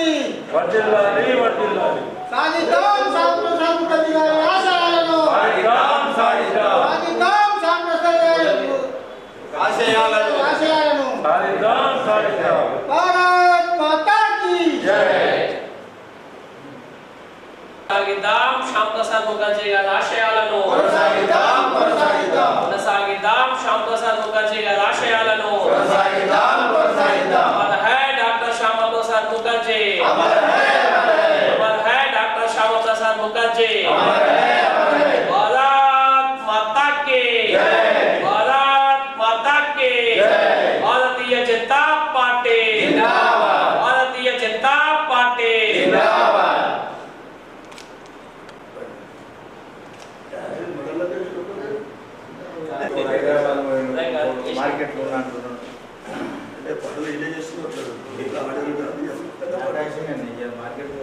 శక్తి వర్ధిల్లాలి వర్ధిల్లాలి సాధిద్దాం సాత్వ సంపత్తి గారి ఆశయాలను సాధిద్దాం సాధిద్దాం. సాధిద్దాం సాత్వస్థాయి గారి ఆశయాలను. ఆశయాలను. సాధిద్దాం సాధిద్దాం. భారత్ మాతా కీ జై. సాగిద్దాం శాంతసాద్ ముఖర్జీ గారి ఆశయాలను. కొనసాగిద్దాం. మార్కెట్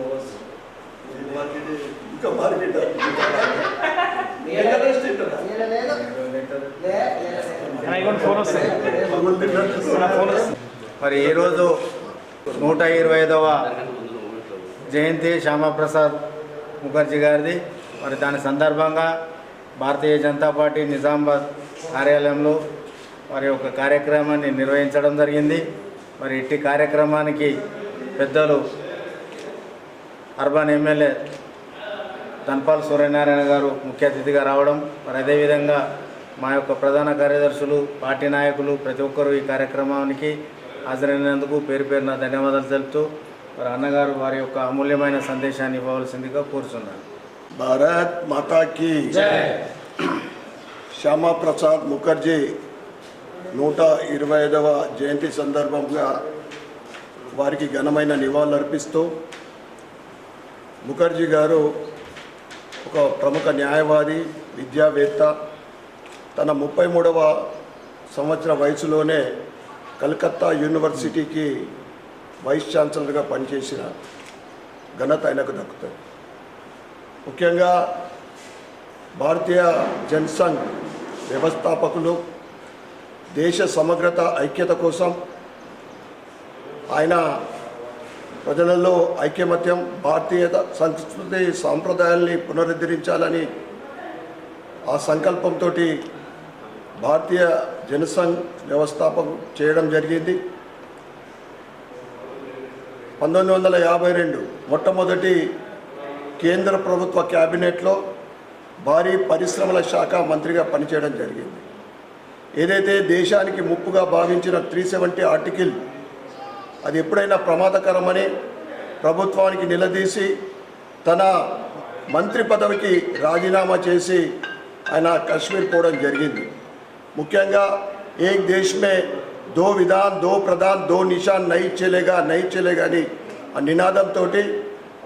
మార్కెట్ ఇంకా మార్కెట్ మరి ఈరోజు నూట ఇరవై ఐదవ జయంతి శ్యామప్రసాద్ ముఖర్జీ గారిది. మరి దాని సందర్భంగా భారతీయ జనతా పార్టీ నిజామాబాద్ కార్యాలయంలో మరి ఒక కార్యక్రమాన్ని నిర్వహించడం జరిగింది. మరి ఇట్టి కార్యక్రమానికి పెద్దలు అర్బన్ ఎమ్మెల్యే ధన్పాల్ సూర్యనారాయణ గారు ముఖ్య అతిథిగా రావడం మరి అదేవిధంగా మా యొక్క ప్రధాన కార్యదర్శులు పార్టీ నాయకులు ప్రతి ఒక్కరూ ఈ కార్యక్రమానికి హాజరైనందుకు పేరు పేరున ధన్యవాదాలు తెలుపుతూ మరి అన్నగారు వారి యొక్క అమూల్యమైన సందేశాన్ని ఇవ్వవలసిందిగా కోరుచున్నాను. భారత్ మాతా కీ శ్యామా ప్రసాద్ ముఖర్జీ నూట ఇరవై ఐదవ జయంతి సందర్భంగా వారికి ఘనమైన నివాళులర్పిస్తూ ముఖర్జీ గారు ఒక ప్రముఖ న్యాయవాది విద్యావేత్త. తన ముప్పై మూడవ సంవత్సర వయసులోనే కలకత్తా యూనివర్సిటీకి వైస్ ఛాన్సలర్గా పనిచేసిన ఘనత ఆయనకు దక్కుతుంది. ముఖ్యంగా భారతీయ జనసంఘ్ వ్యవస్థాపకులు దేశ సమగ్రత ఐక్యత కోసం ఆయన ప్రజలలో ఐక్యమత్యం భారతీయ సంస్కృతి సాంప్రదాయాల్ని పునరుద్ధరించాలని ఆ సంకల్పంతో భారతీయ జనసంఘ్ వ్యవస్థాపకం చేయడం జరిగింది. పంతొమ్మిది వందల యాభై రెండు మొట్టమొదటి కేంద్ర ప్రభుత్వ క్యాబినెట్లో భారీ పరిశ్రమల శాఖ మంత్రిగా పనిచేయడం జరిగింది. ఏదైతే దేశానికి ముప్పుగా భావించిన త్రీ సెవెంటీ ఆర్టికల్ అది ఎప్పుడైనా ప్రమాదకరమని ప్రభుత్వానికి నిలదీసి తన మంత్రి పదవికి రాజీనామా చేసి ఆయన కశ్మీర్ పోవడం జరిగింది. ముఖ్యంగా ఏక్ దేశమే దో విధాన్ దో ప్రధాన్ దో నిషాన్ నై చెలేగా నై చెలేగా అని ఆ నినాదంతో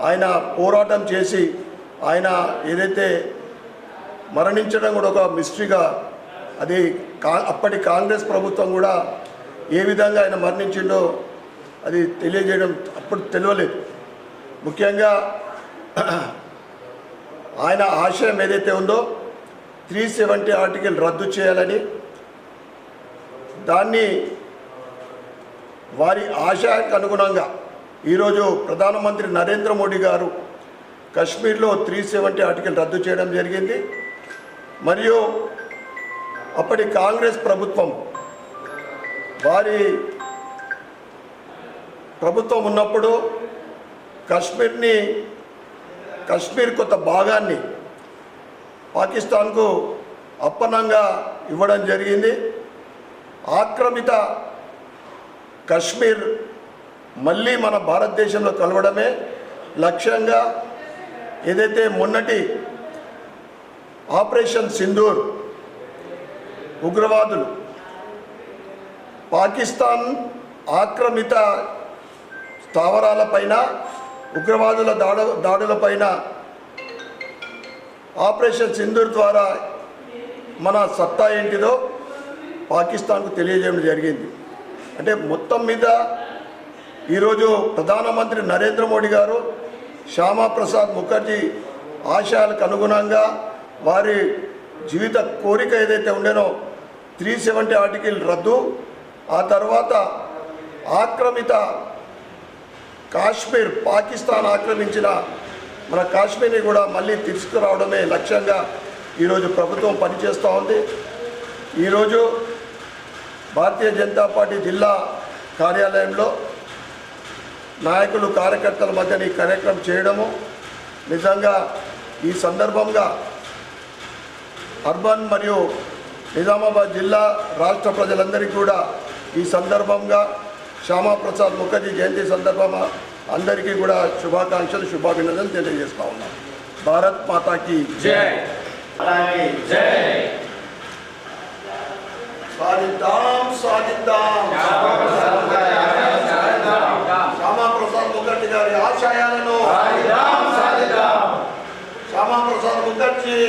ఆయన పోరాటం చేసి ఆయన ఏదైతే మరణించడం కూడా ఒక మిస్టరీగా అది కా అప్పటి కాంగ్రెస్ ప్రభుత్వం కూడా ఏ విధంగా ఆయన మరణించిండో అది తెలియజేయడం అప్పుడు తెలియలేదు. ముఖ్యంగా ఆయన ఆశయం ఏదైతే ఉందో త్రీ సెవెంటీ ఆర్టికల్ రద్దు చేయాలని దాన్ని వారి ఆశయానికి అనుగుణంగా ఈరోజు ప్రధానమంత్రి నరేంద్ర మోడీ గారు కశ్మీర్లో త్రీ సెవెంటీ ఆర్టికల్ రద్దు చేయడం జరిగింది. మరియు అప్పటి కాంగ్రెస్ ప్రభుత్వం వారి ప్రభుత్వం ఉన్నప్పుడు కశ్మీర్ని కశ్మీర్ కొంత భాగాన్ని పాకిస్తాన్కు అప్పనంగా ఇవ్వడం జరిగింది. ఆక్రమిత కశ్మీర్ మళ్ళీ మన భారతదేశంలో కలవడమే లక్ష్యంగా ఏదైతే మొన్నటి ఆపరేషన్ సింధూర్ ఉగ్రవాదులు పాకిస్తాన్ ఆక్రమిత స్థావరాలపైన ఉగ్రవాదుల దాడు దాడులపైన ఆపరేషన్ సింధూర్ ద్వారా మన సత్తా ఏంటిదో పాకిస్తాన్కు తెలియజేయడం జరిగింది. అంటే మొత్తం మీద ఈరోజు ప్రధానమంత్రి నరేంద్ర మోడీ గారు శ్యామాప్రసాద్ ముఖర్జీ ఆశయాలకు అనుగుణంగా వారి జీవిత కోరిక ఏదైతే ఉండేనో త్రీ సెవెంటీ ఆర్టికల్ రద్దు ఆ తర్వాత ఆక్రమిత కాశ్మీర్ పాకిస్తాన్ ఆక్రమించిన మన కాశ్మీర్ని కూడా మళ్ళీ తీసుకురావడమే లక్ష్యంగా ఈరోజు ప్రభుత్వం పనిచేస్తూ ఉంది. ఈరోజు భారతీయ జనతా పార్టీ జిల్లా కార్యాలయంలో నాయకులు కార్యకర్తల మధ్య ఈ కార్యక్రమం చేయడము నిజంగా ఈ సందర్భంగా అర్బన్ మరియు నిజామాబాద్ జిల్లా రాష్ట్ర ప్రజలందరికీ కూడా ఈ సందర్భంగా శ్యామాప్రసాద్ ముఖర్జీ జయంతి సందర్భంగా అందరికీ కూడా శుభాకాంక్షలు శుభాభినందనలు తెలియజేస్తా ఉన్నాం. భారత్ మాతాకి జై. జై. సాధిద్దాం సాధిద్దాం. శ్యామాప్రసాద్ ముఖర్జీ గారి ఆశయాలను శ్యామాప్రసాద్ ముఖర్జీ.